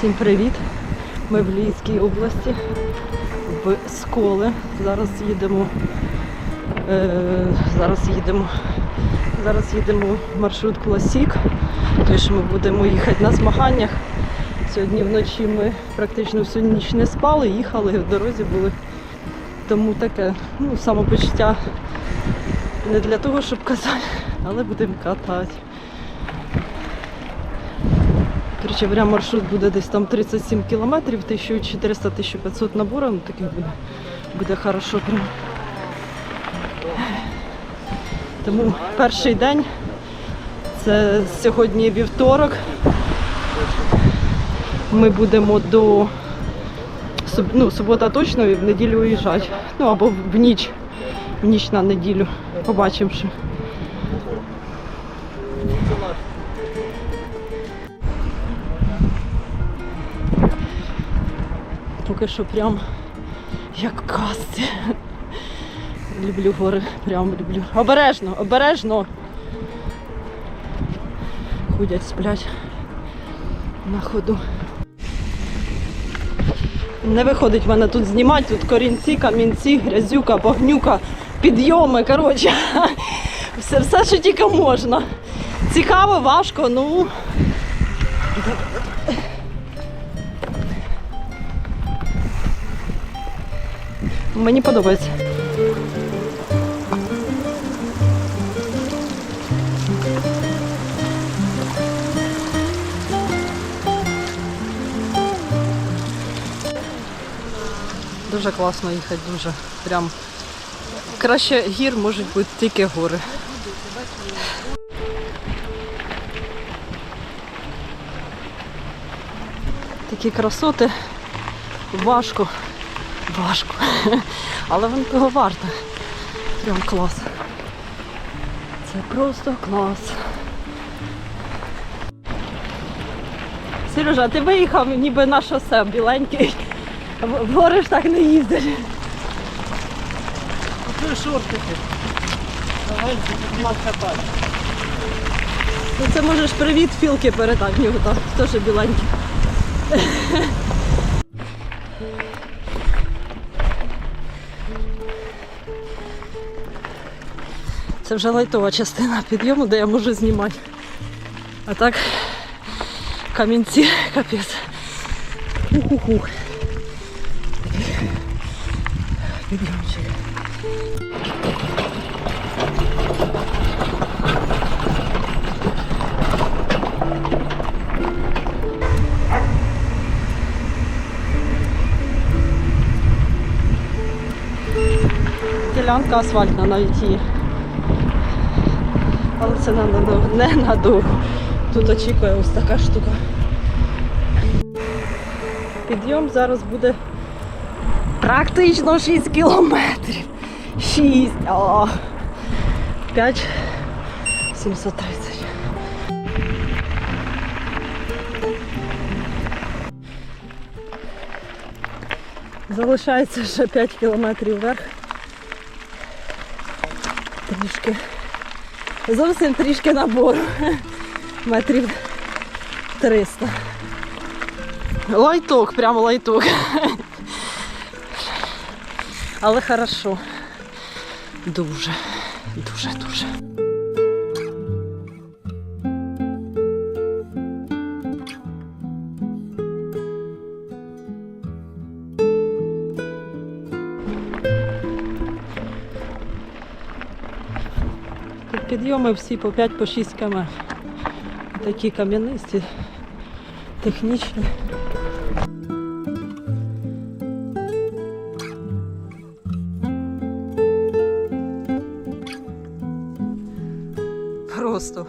Всім привіт! Ми в Львівській області, в Сколи. Зараз їдемо. Е, зараз їдемо. Зараз їдемо в маршрут Класік. Тож ми будемо їхати на змаганнях. Сьогодні вночі ми практично всю ніч не спали, їхали, в дорозі були. Тому таке ну, самопочуття не для того, щоб казати, але будемо катати. Говоря, маршрут буде десь там 37 кілометрів, 1400-1500 наборів, ну таких буде, буде хорошо прям. Тому перший день, це сьогодні вівторок. Ми будемо до ну, субота точно і в неділю уїжджати. Ну або в ніч, в ніч на неділю. Побачимо ще. Поки що прям як казці. Люблю гори, прям люблю. Обережно, обережно. Ходять, сплять на ходу. Не виходить в мене тут знімати, тут корінці, камінці, грязюка, багнюка, підйоми, коротше. Все, все, що тільки можна. Цікаво, важко, ну. Мені подобається. Дуже класно їхати, дуже. Прям краще гір можуть бути тільки гори. Такі красоти. Важко. Важко. Але воно того варто. Прям клас. Це просто клас. Сережа, ти виїхав ніби на шосе біленький. В гори ж так не їздиш. Купи шортики. Давай. Ну це можеш привіт філки передати в нього там, теж біленький. Це вже лайтова частина підйому, де я можу знімати. А так камінці капець. Ух-ух-ух. Підйомчик. Ділянка асфальтна навіть є. Але це не. Не надовго. Тут очікує ось така штука. Підйом зараз буде практично 6 кілометрів. 6. О. 5 730. Залишається ще 5 кілометрів вверх. Трішки. Зовсім трішки набору. Метрів 300. Лайток, прямо лайток. Але хорошо. Дуже, дуже, дуже. Підйоми всі по 5-6 км. Такі кам'янисті, технічні. Просто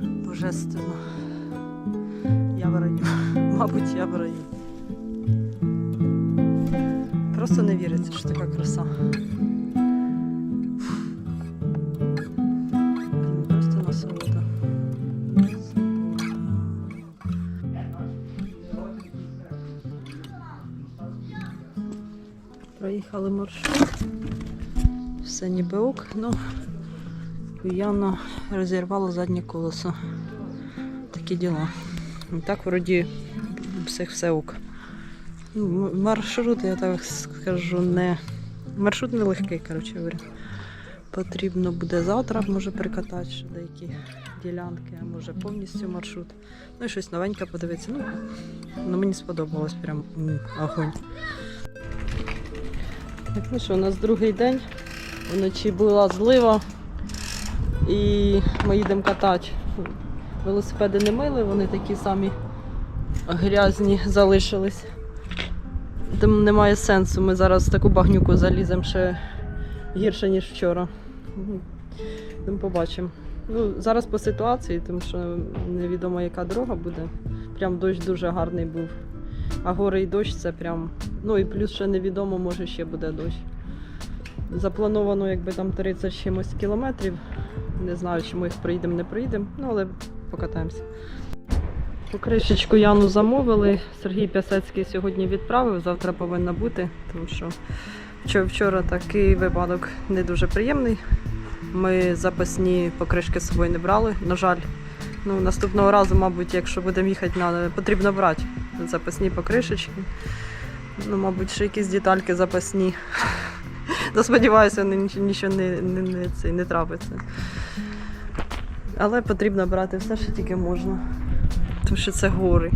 божественно. Я в раю. Мабуть, я в раю. Просто не віриться, що така краса. Проїхали маршрут. Все ніби ок, ну явно розірвало заднє колесо. Такі діла. І Так, вроді, все, все ок. Ну, маршрут, я так скажу, не. Маршрут не легкий, коротше говоря. Потрібно буде завтра, може прикатати ще деякі ділянки, а може повністю маршрут. Ну і щось новеньке подивитися. Ну, ну мені сподобалось прям огонь. Ну що, у нас другий день. Вночі була злива. І ми їдемо катати. Велосипеди не мили, вони такі самі грязні залишились. Тому немає сенсу. Ми зараз в таку багнюку заліземо ще гірше, ніж вчора. Ну, Тому побачимо. Ну, зараз по ситуації, тому що невідомо, яка дорога буде. Прям дощ дуже гарний був. А гори і дощ це прям. Ну і плюс ще невідомо, може ще буде дощ. Заплановано якби там 30 чимось кілометрів. Не знаю, чи ми їх проїдемо, не проїдемо, ну але покатаємося. Покришечку Яну замовили. Сергій Пясецький сьогодні відправив, завтра повинна бути, тому що вчора такий випадок не дуже приємний. Ми запасні покришки з собою не брали. На жаль, ну, наступного разу, мабуть, якщо будемо їхати, потрібно брати запасні покришечки. Ну, мабуть, ще якісь детальки запасні. Та сподіваюся, нічого не, не, не, це, не трапиться. Але потрібно брати все, що тільки можна. Тому що це гори.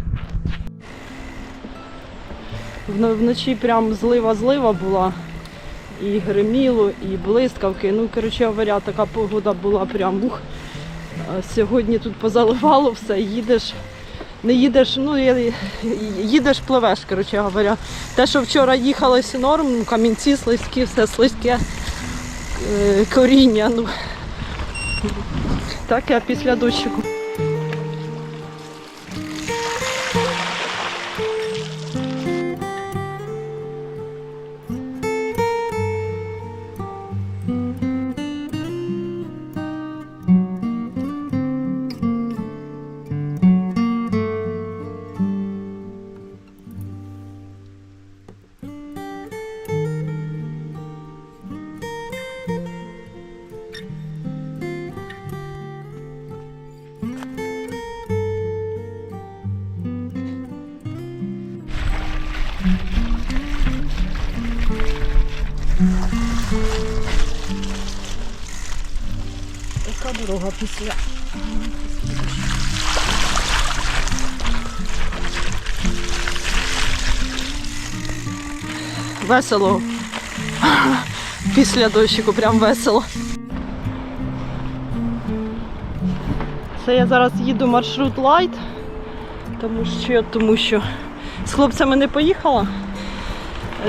Вночі прям злива-злива була. І гриміло, і блискавки. Ну, коротше говоря, така погода була прям ух. Сьогодні тут позаливало все, їдеш. Не їдеш, ну їдеш, пливеш, коротше говоря. Те, що вчора їхалось норм, ну, камінці слизькі, все слизьке е, коріння. Ну. Так, я після дощику. Дорога після. Весело. Після дощику прям весело. Це я зараз їду маршрут лайт, тому що, тому що з хлопцями не поїхала.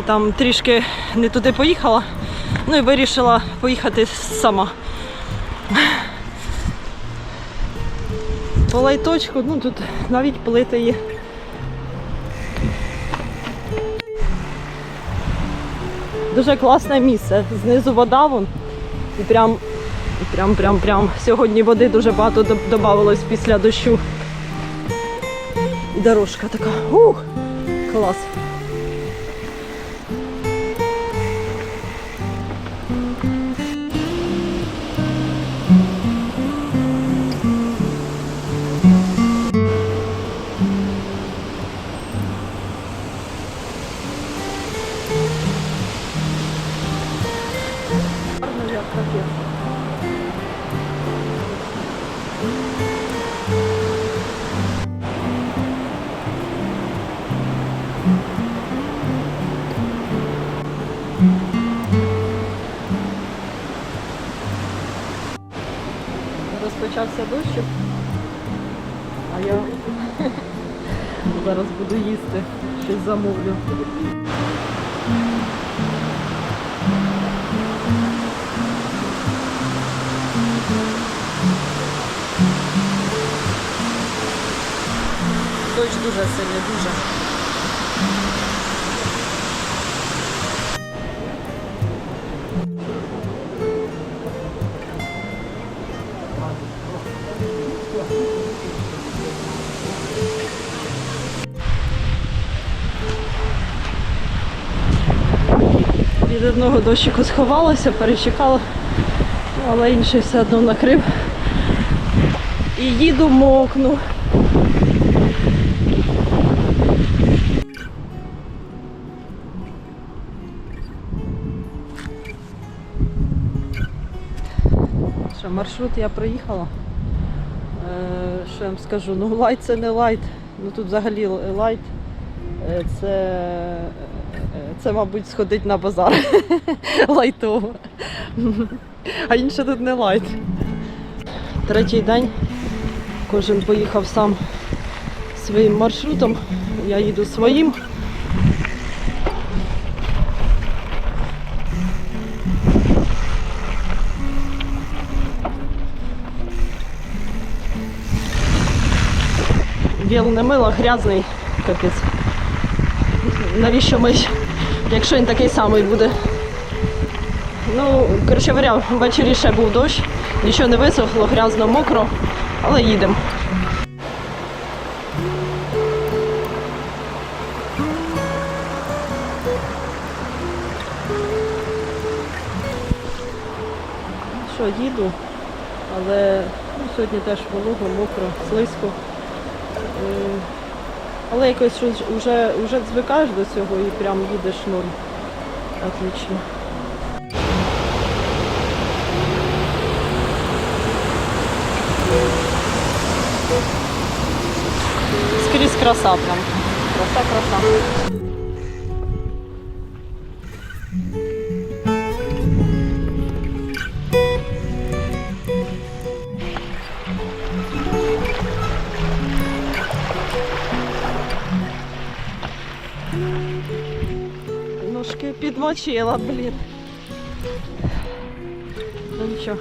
Там трішки не туди поїхала. Ну і вирішила поїхати сама. По лайточку, ну тут навіть плити є. Дуже класне місце. Знизу вода вон. І прям, прям, прям, прям. Сьогодні води дуже багато додавалось після дощу. І дорожка така. Ух! Клас. Замовлю. Дощ дуже сильний, дуже. одного дощику сховалася, перечекала, але інший все одно накрив. І їду мокну. Що, маршрут я проїхала. Е, що я вам скажу? Ну лайт це не лайт. Ну тут взагалі лайт. Е, це це мабуть, сходить на базар. Лайтово. А інше тут не лайт. Третій день. Кожен поїхав сам своїм маршрутом. Я їду своїм. Віл не мило, грязний капець. Навіщо ми, якщо він такий самий буде? Ну, коротше говоря, ввечері ще був дощ, нічого не висохло, грязно, мокро, але їдемо. Що, їду, але ну, сьогодні теж волого, мокро, слизько. Але якось вже, вже звикаєш до цього і прям їдеш норм. Отлично. Скрізь краса прям. Краса, краса. Підмочила, блін. Ну нічого.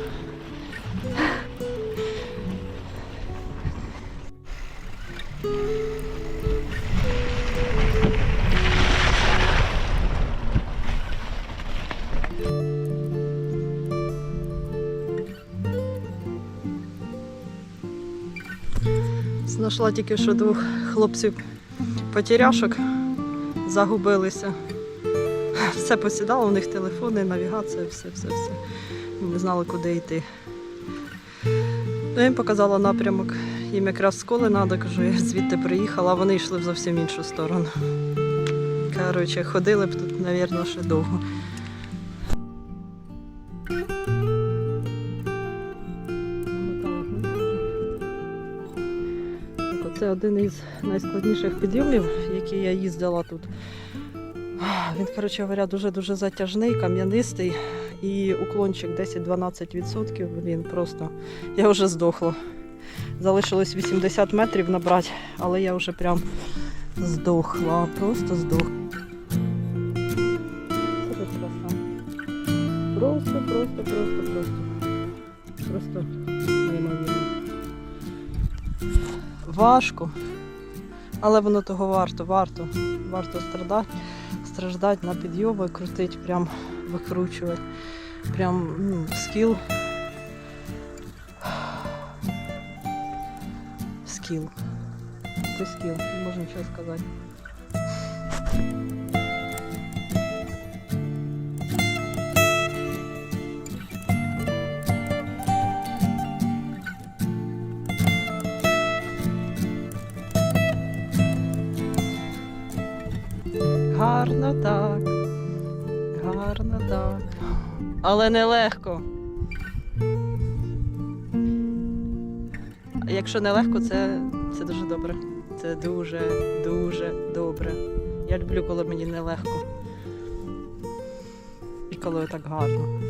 Знайшла тільки що двох хлопців потеряшок, загубилися. Все посідало, у них телефони, навігація, все, все, все. Не знали, куди йти. Ну, я їм показала напрямок. Їм якраз школи треба, кажу, я звідти приїхала, а вони йшли в зовсім іншу сторону. Коротше, ходили б тут, мабуть, ще довго. Оце один із найскладніших підйомів, які я їздила тут. Він, коротше говоря, дуже-дуже затяжний, кам'янистий і уклончик 10-12%. Він просто. Я вже здохла. Залишилось 80 метрів набрати, але я вже прям здохла. Просто здохла. Просто, просто, просто, просто. Просто неймовірно. Важко, але воно того варто, варто. Варто страдати, страждати на підйоми, крутить, прям викручувати. Прям ну, скіл. Скіл. Це скіл, не можна нічого сказати. Гарно так. Гарно так. Але нелегко. Якщо нелегко, це, це дуже добре. Це дуже, дуже добре. Я люблю, коли мені нелегко. І коли так гарно.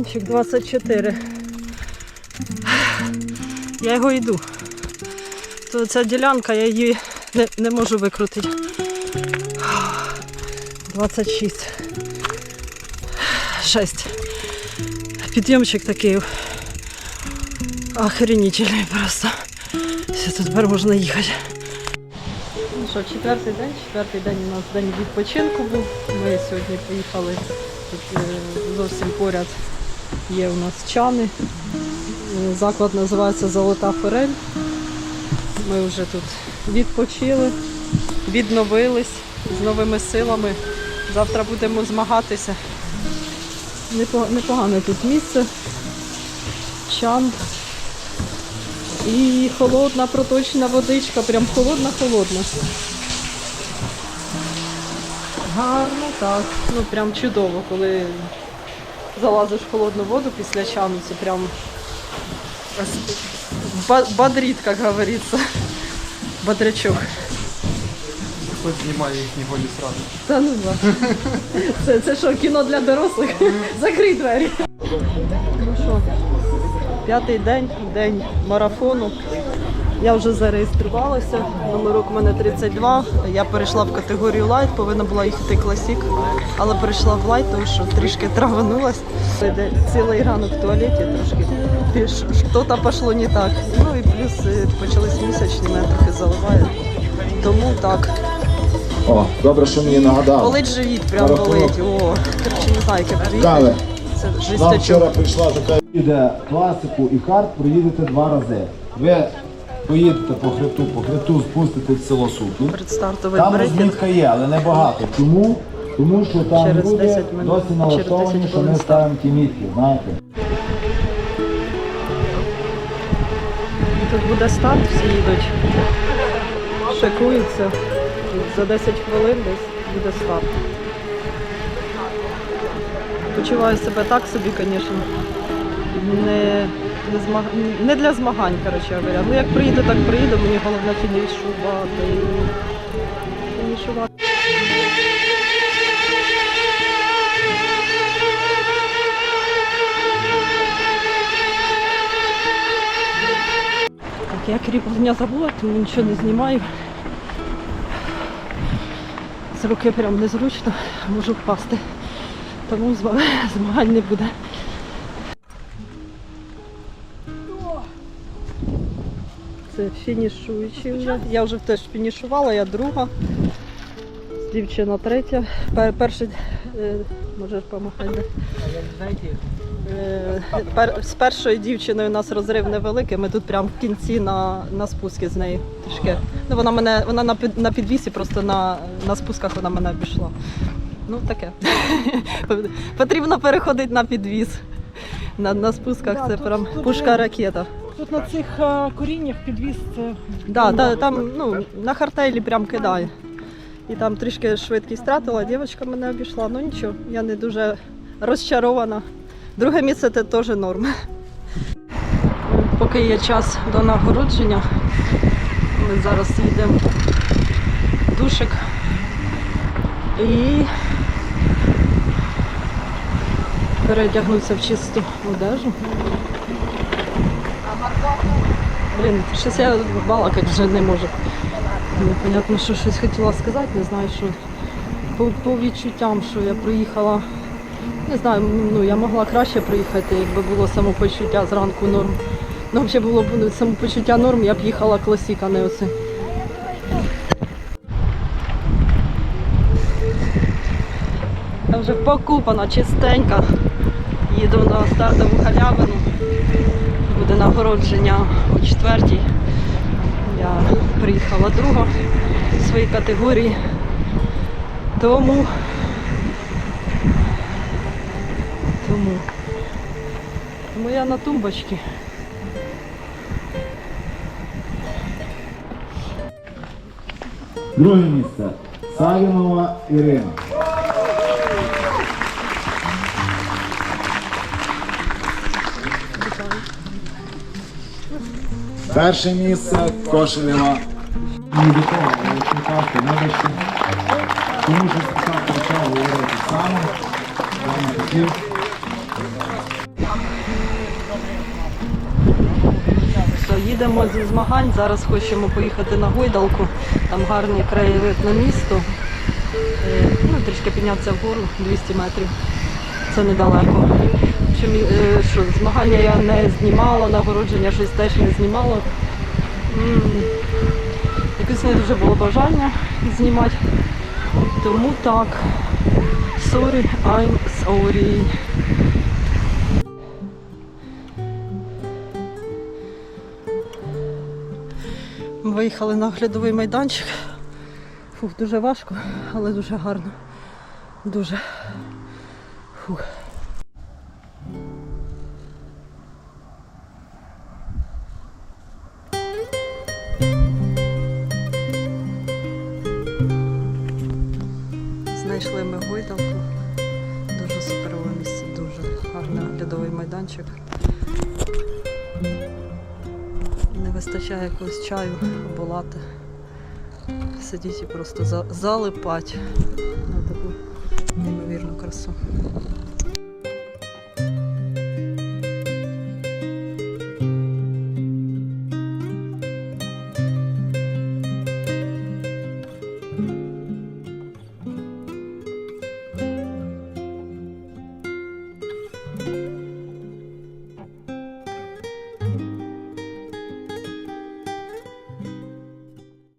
Уклончик 24. Я його йду. То ця ділянка, я її не, не можу викрутити. 26. 6. Підйомчик такий охренительний просто. Все, тепер можна їхати. Ну що, четвертий день, четвертий день у нас день відпочинку був. Ми сьогодні поїхали тут е, зовсім поряд. Є у нас чани. Заклад називається Золота Форель. Ми вже тут відпочили, відновились з новими силами. Завтра будемо змагатися. Непогане тут місце. Чан. І холодна проточна водичка, прям холодна-холодна. Гарно, так. Ну прям чудово, коли залазиш в холодну воду після чану, це прям ба- бодрит, як говориться. Бодрячок. Хоть знімає їхні голі сразу. Та ну ладно. Це, це що, кіно для дорослих? Закрий двері. Ну що, п'ятий день, день марафону. Я вже зареєструвалася. Номерок у мене 32. Я перейшла в категорію лайт, повинна була їхати класік, але перейшла в лайт, тому що трішки траванулась. Цілий ранок в туалеті трошки що-то пішло не так. Ну і плюс е, почались місячні, мене трохи заливає. Тому так. О, добре, що мені нагадали. Болить живіт, прям болить. О, коротше, не знаю, як Каве. приїхати. Це жестячок. вчора прийшла така іде класику і хард, проїдете два рази. Ви поїдете по хребту, по хребту спустите в село. Предстартовий Там розмітка є, але не багато. Чому? Тому що там Через люди 10 минут, досі через налаштовані, 10 що ми хвилин ставимо ті мітки, знаєте. Тут буде старт, всі їдуть. Шикуються. За 10 хвилин десь буде старт. Почуваю себе так собі, звісно. Не, не, змаг... не для змагань, коротше говоря. Ну як приїду, так приїду, мені головне фінішувати. Фінішувати. Так, я кріплення забула, тому нічого не знімаю. З руки прям незручно, можу впасти. Тому змагань не буде. Це фінішуючий вже. Я вже теж фінішувала, я друга. Дівчина третя. Пер- Перший, е, можеш допомагати. Е, з першою дівчиною у нас розрив невеликий. Ми тут прямо в кінці на, на спуску з нею трішки. Ну, вона мене вона на, під, на підвісі, просто на, на спусках вона мене обійшла. Ну таке. Потрібно переходити на підвіз. На, на спусках Да, це прям пушка же- ракета. Тут на цих е, коріннях підвіз це Да, та, там ну, на хартейлі прям кидає. І там трішки швидкість втратила, дівчинка мене обійшла. Ну нічого, я не дуже розчарована. Друге місце це теж норм. Поки є час до нагородження, ми зараз їдемо в душик і переодягнутися в чисту одежу. Блін, щось я балакати вже не можу. Непонятно, що щось хотіла сказати, не знаю, що по, по відчуттям, що я приїхала. Не знаю, ну я могла краще приїхати, якби було самопочуття зранку норм. Ну, взагалі було б ну, самопочуття норм, я б їхала класіка, не оце. Я вже покупана, чистенька. Їду на стартову халявину. Буде нагородження о четвертій. Я приїхала друга в своїй категорії. Тому. Тому. Тому я на тумбочці. Друге місце. Савінова Ірина. Перше місце Кошелєва. Ні до того, але не кажете, ще. Тому що спочатку почав говорити саме. Я не хотів. Все, їдемо зі змагань. Зараз хочемо поїхати на гойдалку. Там гарний краєвид на місто. Е, Ну, трішки піднятися вгору 200 метрів. Це недалеко. Чим, е, що, змагання я не знімала, нагородження щось теж не знімала. Якось не дуже було бажання знімати. Тому так. Sorry, I'm sorry. Виїхали на оглядовий майданчик. Фух, дуже важко, але дуже гарно. Дуже. Фух. Знайшли ми гойдалку. Дуже суперове місце, дуже гарний оглядовий майданчик. Не вистачає якогось чаю або лати. Сидіть і просто за- залипать на таку неймовірну красу.